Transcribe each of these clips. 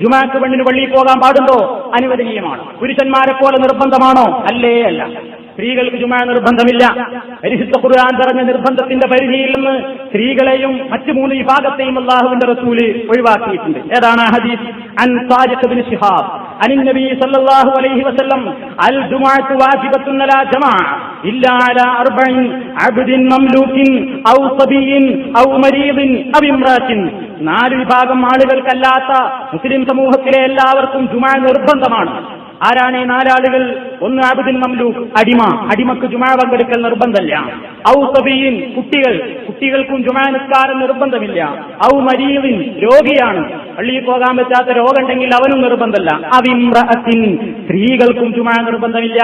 ജുമാക്ക് പെണ്ണിന് പള്ളിയിൽ പോകാൻ പാടുണ്ടോ? അനുവദനീയമാണ്. പുരുഷന്മാരെ പോലെ നിർബന്ധമാണോ? അല്ലേ അല്ല. സ്ത്രീകൾക്ക് ജുമാ നിർബന്ധമില്ല. പരിശുദ്ധ ഖുർആൻ പറഞ്ഞ നിർബന്ധത്തിന്റെ പരിധിയിൽ നിന്ന് സ്ത്രീകളെയും മറ്റു മൂന്ന് വിഭാഗത്തെയും അള്ളാഹുവിന്റെ റസൂൽ ഒഴിവാക്കിയിട്ടുണ്ട്. ഏതാണ് ഹദീസ്? അൻ ബിൻ ശിഹാബ്. عن النبي صلى الله عليه وسلم الجمعة واجبة لا جماعة إلا على أربع عبد مملوك أو صبي أو مريض أو امرأة നാല് വിഭാഗം ആളുകൾക്കല്ലാത്ത മുസ്ലിം സമൂഹത്തിലെ എല്ലാവർക്കും ജുമാ നിർബന്ധമാണ് ആരാണ് നാലാളുകൾ? ഒന്ന് ആബുദിൻ മംലു അടിമ. അടിമക്ക് ജുമാ പങ്കെടുക്കൽ നിർബന്ധമില്ല. ഔ സബീൻ കുട്ടികൾ. കുട്ടികൾക്കും ജുമാ നിസ്കാരം നിർബന്ധമില്ല. ഔ മരീവിൻ രോഗിയാണ്. പള്ളിയിൽ പോകാൻ പറ്റാത്ത രോഗം ഉണ്ടെങ്കിൽ അവനും നിർബന്ധമല്ല. അവിമ്രഅത്തിൻ സ്ത്രീകൾക്കും ജുമാ നിർബന്ധമില്ല.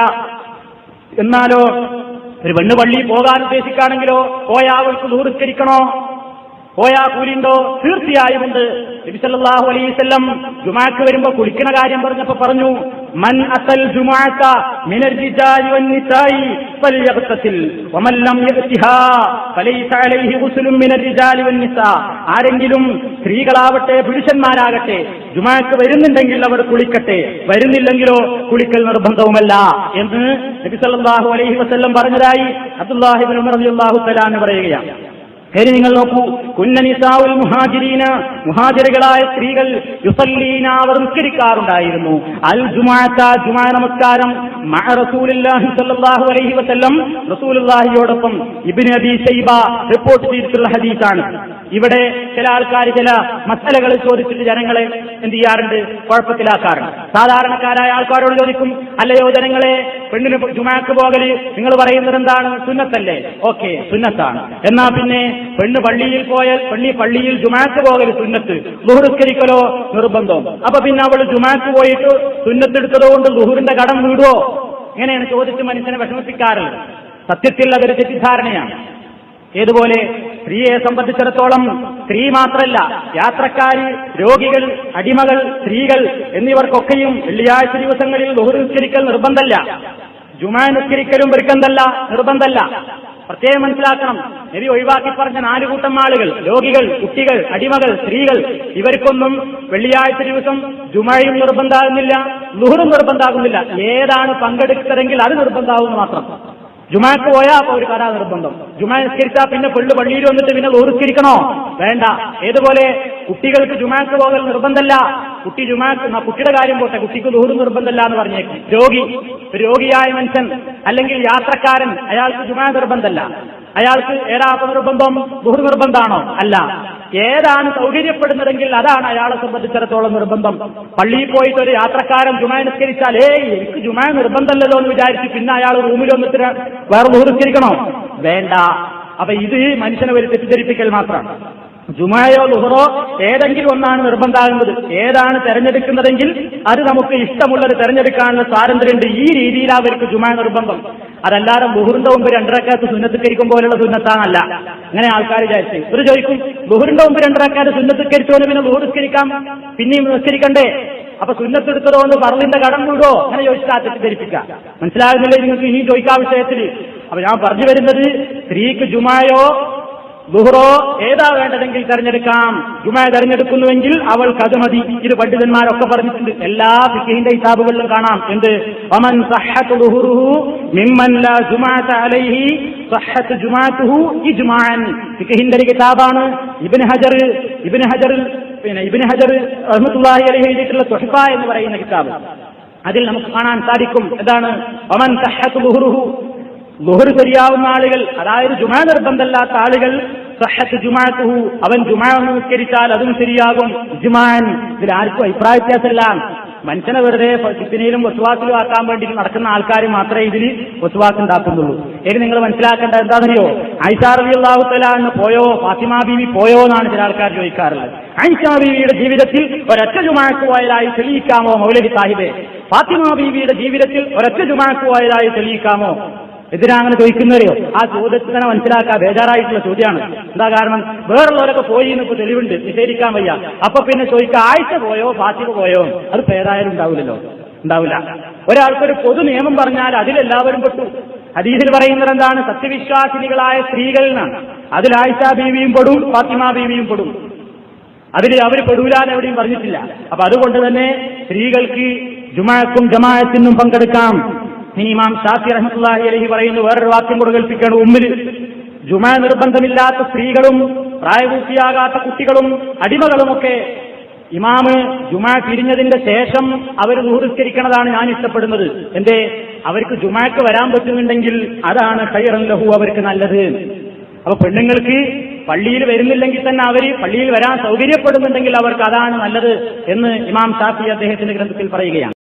എന്നാലോ ഒരു പെണ്ണ് പള്ളിയിൽ പോകാൻ ഉദ്ദേശിക്കുകയാണെങ്കിലോ പോയാ അവൾക്ക് ദൂരസ്കരിക്കണോ പോയാ കൂലിണ്ടോ തീർച്ചയായും ഉണ്ട്. നബിസല്ലാഹു അലൈവല്ലം ജുമാക്ക് വരുമ്പോ കുളിക്കണ കാര്യം പറഞ്ഞപ്പോ പറഞ്ഞു ജുമാക്ക من الرجال والنساء فليغتسل ومن لم فليس عليه من الرجال والنساء ആരെങ്കിലും സ്ത്രീകളാവട്ടെ പുരുഷന്മാരാകട്ടെ ജുമാക്ക് വരുന്നുണ്ടെങ്കിൽ അവർ കുളിക്കട്ടെ. വരുന്നില്ലെങ്കിലോ കുളിക്കൽ നിർബന്ധവുമല്ല എന്ന് നബി സല്ലല്ലാഹു അലൈഹി വസല്ലം പറഞ്ഞതായി അബ്ദുല്ലാഹിബിൻ ഉമർ റളിയല്ലാഹു തആല എന്ന് പറയുകയാണ്. ഇനി നിങ്ങൾ നോക്കൂ കുന്നനിസാവുൽ മുഹാജിരീന മുഹാജിറുകളായ സ്ത്രീകൾ യുസല്ലീന അവർ നിസ്കരിക്കാറുണ്ടായിരുന്നു. അൽ ജുമാഅത്ത ജുമാ നമസ്കാരം മഅ റസൂലുള്ളാഹി സ്വല്ലല്ലാഹു അലൈഹി വസല്ലം റസൂലുള്ളാഹിയോടൊപ്പം ഇബ്നു അബീ ശൈബ റിപ്പോർട്ട് ചെയ്തിട്ടുള്ള ഹദീസാണ്. ഇവിടെ ചില ആൾക്കാർ ചില മസലകൾ ചോദിച്ചിട്ട് ജനങ്ങളെ എന്ത് ചെയ്യാറുണ്ട്? കുഴപ്പത്തിലാക്കാറുണ്ട്. സാധാരണക്കാരായ ആൾക്കാരോട് ചോദിക്കും അല്ലയോ ജനങ്ങളെ പെണ്ണിന് ജുമാക്ക് പോകൽ നിങ്ങൾ പറയുന്നത് എന്താണ്? സുന്നത്തല്ലേ? ഓക്കെ സുന്നത്താണ്. എന്നാ പിന്നെ പെണ്ണ് പള്ളിയിൽ പോയാൽ പെണ്ണി പള്ളിയിൽ ജുമാക്ക് പോകൽ സുന്നത്ത്. ലുഹുറുസ്കരിക്കലോ? നിർബന്ധം. അപ്പൊ പിന്നെ അവൾ ജുമാക്ക് പോയിട്ട് സുന്നത്തെടുത്തതുകൊണ്ട് ലുഹുറിന്റെ കടം വീടുവോ? ഇങ്ങനെയാണ് ചോദിച്ച് മനുഷ്യനെ വിഷമിപ്പിക്കാറുള്ളത്. സത്യത്തിൽ അതൊരു തെറ്റിദ്ധാരണയാണ്. ഏതുപോലെ സ്ത്രീയെ സംബന്ധിച്ചിടത്തോളം സ്ത്രീ മാത്രമല്ല യാത്രക്കാർ രോഗികൾ അടിമകൾ സ്ത്രീകൾ എന്നിവർക്കൊക്കെയും വെള്ളിയാഴ്ച ദിവസങ്ങളിൽ ബഹുനിസ്കരിക്കൽ നിർബന്ധമല്ല ജുമാ നിസ്കരിക്കലും നിർബന്ധമല്ല നിർബന്ധമല്ല പ്രത്യേകം മനസ്സിലാക്കണം നബി ഒഴിവാക്കി പറഞ്ഞ നാല് കൂട്ടം ആളുകൾ രോഗികൾ കുട്ടികൾ അടിമകൾ സ്ത്രീകൾ ഇവർക്കൊന്നും വെള്ളിയാഴ്ച ദിവസം ജുമയും നിർബന്ധാകുന്നില്ല ലുഹറും നിർബന്ധാകുന്നില്ല. ഏതാണ് പങ്കെടുത്തതെങ്കിൽ അത് നിർബന്ധാകുന്നു മാത്രം. ജുമാക്ക് പോയാ അപ്പൊ ഒരു കരാ നിർബന്ധം ജുമാ നിസ്കരിച്ചാൽ പിന്നെ പെള്ളു പള്ളിയിൽ വന്നിട്ട് പിന്നെ ഓർക്കിരിക്കണോ വേണ്ട. ഏതുപോലെ? കുട്ടികൾക്ക് ജുമാക്ക് പോകൽ നിർബന്ധമല്ല കുട്ടി ജുമാക്ക് കുട്ടിയുടെ കാര്യം പോട്ടെ. കുട്ടിക്ക് ദൂരം നിർബന്ധമല്ല എന്ന് പറഞ്ഞേക്കും. രോഗി. രോഗിയായ മനുഷ്യൻ അല്ലെങ്കിൽ യാത്രക്കാരൻ അയാൾക്ക് ജുമാ നിർബന്ധമല്ല അയാൾക്ക് ഏതാ നിർബന്ധം ബഹു നിർബന്ധമാണോ അല്ല. ഏതാണ് സൗകര്യപ്പെടുന്നതെങ്കിൽ അതാണ് അയാളെ സംബന്ധിച്ചിടത്തോളം നിർബന്ധം. പള്ളിയിൽ പോയിട്ട് ഒരു യാത്രക്കാരൻ ജുമാ നിസ്കരിച്ചാൽ ഏയ് എനിക്ക് ജുമാ നിർബന്ധമല്ലല്ലോ എന്ന് വിചാരിച്ച് പിന്നെ അയാൾ റൂമിൽ വന്നിട്ട് വേറെ ദൂരസ്കരിക്കണോ വേണ്ട. അപ്പൊ ഇത് മനുഷ്യനെ ഒരു തെറ്റിദ്ധരിപ്പിക്കൽ മാത്രമാണ് ജുമായോ ലുഹറോ ഏതെങ്കിലും ഒന്നാണ് നിർബന്ധമാകുന്നത് ഏതാണ് തെരഞ്ഞെടുക്കുന്നതെങ്കിൽ അത് നമുക്ക് ഇഷ്ടമുള്ളത് തെരഞ്ഞെടുക്കാനുള്ള സ്വാതന്ത്ര്യമുണ്ട്. ഈ രീതിയിലാണ് അവർക്ക് ജുമാ നിർബന്ധം. അതല്ലാതെ ബുഹുറിന്റെ മുമ്പ് രണ്ടരക്കാത്ത് സുന്നത്തിക്കരിക്കും പോലുള്ള സുന്നത്താണല്ല. അങ്ങനെ ആൾക്കാർ വിചാരിച്ചു. ഒരു ചോദിക്കും ബുഹുറിന്റെ മുമ്പ് രണ്ടരക്കാത്ത് സുന്നത്തിക്കരിച്ചോന്ന് പിന്നെ ബുഹുറിസ്കരിക്കാം പിന്നെയും നിസ്കരിക്കണ്ടേ? അപ്പൊ സുന്നത്തെടുത്തതോ എന്ന് പറഞ്ഞിന്റെ കടം വീടോ അങ്ങനെ ചോദിച്ചാൽ തെറ്റിദ്ധരിപ്പിക്കാം മനസ്സിലാകുന്നില്ലേ നിങ്ങൾക്ക് ഇനിയും ചോദിക്കാം വിഷയത്തിൽ അപ്പൊ ഞാൻ പറഞ്ഞു വരുന്നത് സ്ത്രീക്ക് ജുമായോ ദുഹറോ ഏതാ വേണ്ടതെങ്കിൽ തെരഞ്ഞെടുക്കാം. ജുമ തെരഞ്ഞെടുക്കുന്നുവെങ്കിൽ അവൾ അത് മതി. ഇത് പണ്ഡിതന്മാരൊക്കെ പറഞ്ഞിട്ടുണ്ട്. എല്ലാ ഫിഖിന്റെ ഹിസാബുകളിലും കാണാം. എന്ത്? അമൻ സഹത്ത് ദുഹുറുഹു മിമ്മൻ ലാ ജുമാഅത അലൈഹി സഹത്ത് ജുമാഅത്തുഹു ഇജ്മാഅൻ ഫിഖിന്റെ ഒരു കിതാബാണ്. ഇബ്നു ഹജർ ഇബ്നു ഹജർ പിന്നെ ഇബ്നു ഹജർ റഹ്മത്തുള്ളാഹി അലൈഹി എഴുതിയിട്ടുള്ള തുഹഫ എന്ന് പറയുന്ന കിതാബ്. അതിൽ നമുക്ക് കാണാൻ സാധിക്കും. എന്താണ്? അമൻ സഹത്ത് ദുഹുറുഹു ലുഹർ ശരിയാവുന്ന ആളുകൾ അതായത് ജുമാ നിർബന്ധമല്ലാത്ത ആളുകൾ സഹത്ത് ജുമാത്തുഹു അവൻ ജുമാ നിസ്കരിച്ചാൽ അതും ശരിയാകും. ജുമാൻ ഇതിൽ ആർക്കും അഭിപ്രായ വ്യത്യാസമില്ല. മനുഷ്യനെ വെറുതെ ചിത്തിനയിലും വസുവാസിലും ആക്കാൻ വേണ്ടി നടക്കുന്ന ആൾക്കാർ മാത്രമേ ഇതിൽ വസുവാസ് ഉണ്ടാക്കുന്നുള്ളൂ. ഇനി നിങ്ങൾ മനസ്സിലാക്കേണ്ട എന്താണെന്നറിയോ? ഐഷാ റബി അള്ളാഹു തലാന്ന് പോയോ? ഫാത്തിമ ബീവി പോയോ എന്നാണ് ചില ആൾക്കാർ ചോദിക്കാറുള്ളത്. ഐഷാ ബീവിയുടെ ജീവിതത്തിൽ ഒരൊറ്റ ജുമാക്ക് പോയതായി തെളിയിക്കാമോ മൗലവി സാഹിബെ? ഫാത്തിമ ബീവിയുടെ ജീവിതത്തിൽ ഒരൊറ്റ ജുമാക്ക് പോയതായി തെളിയിക്കാമോ? എന്തിനാ അങ്ങനെ ചോദിക്കുന്നവരെയോ? ആ ചോദ്യത്തിൽ തന്നെ മനസ്സിലാക്കാൻ ബേജാറായിട്ടുള്ള ചോദ്യമാണ്. എന്താ കാരണം? വേറുള്ളവരൊക്കെ പോയി എന്ന് ഇപ്പൊ തെളിവുണ്ട്. നിഷേധിക്കാൻ വയ്യ. അപ്പൊ പിന്നെ ചോദിക്കുക ആഴ്ച പോയോ? ഫാത്തിമ പോയോ? അത് പേരായാലും ഉണ്ടാവില്ലല്ലോ. ഉണ്ടാവില്ല. ഒരാൾക്കൊരു പൊതു നിയമം പറഞ്ഞാൽ അതിലെല്ലാവരും പെട്ടു. ഹദീസിൽ പറയുന്നത് എന്താണ്? സത്യവിശ്വാസിനികളായ സ്ത്രീകളിൽ നിന്നാണ് അതിൽ ആയിഷ ബീവിയും പെടും ഫാത്തിമ ബീവിയും പെടും. അതിൽ അവർ പെടൂലാൻ എവിടെയും പറഞ്ഞിട്ടില്ല. അപ്പൊ അതുകൊണ്ട് തന്നെ സ്ത്രീകൾക്ക് ജുമാക്കും ജമാഅത്തിനും പങ്കെടുക്കാം. ഇനി ഇമാം ഷാഫി റഹ്മത്തുള്ളാഹി അലഹി പറയുന്നു വേറൊരു വാക്യം കൂടെ കേൾപ്പിക്കണം ഉമ്മിൽ ജുമാ നിർബന്ധമില്ലാത്ത സ്ത്രീകളും പ്രായപൂർത്തിയാകാത്ത കുട്ടികളും അടിമകളുമൊക്കെ ഇമാമ് ജുമാ പിരിഞ്ഞതിന്റെ ശേഷം അവർ ദൂരസ്കരിക്കണതാണ് ഞാൻ ഇഷ്ടപ്പെടുന്നത്. എന്റെ അവർക്ക് ജുമാക്ക് വരാൻ പറ്റുന്നുണ്ടെങ്കിൽ അതാണ് ഖൈറൻ ലഹു അവർക്ക് നല്ലത്. അപ്പൊ പെണ്ണുങ്ങൾക്ക് പള്ളിയിൽ വരുന്നില്ലെങ്കിൽ തന്നെ അവർ പള്ളിയിൽ വരാൻ സൗകര്യപ്പെടുന്നുണ്ടെങ്കിൽ അവർക്ക് അതാണ് നല്ലത് എന്ന് ഇമാം ഷാഫി അദ്ദേഹത്തിന്റെ ഗ്രന്ഥത്തിൽ പറയുകയാണ്.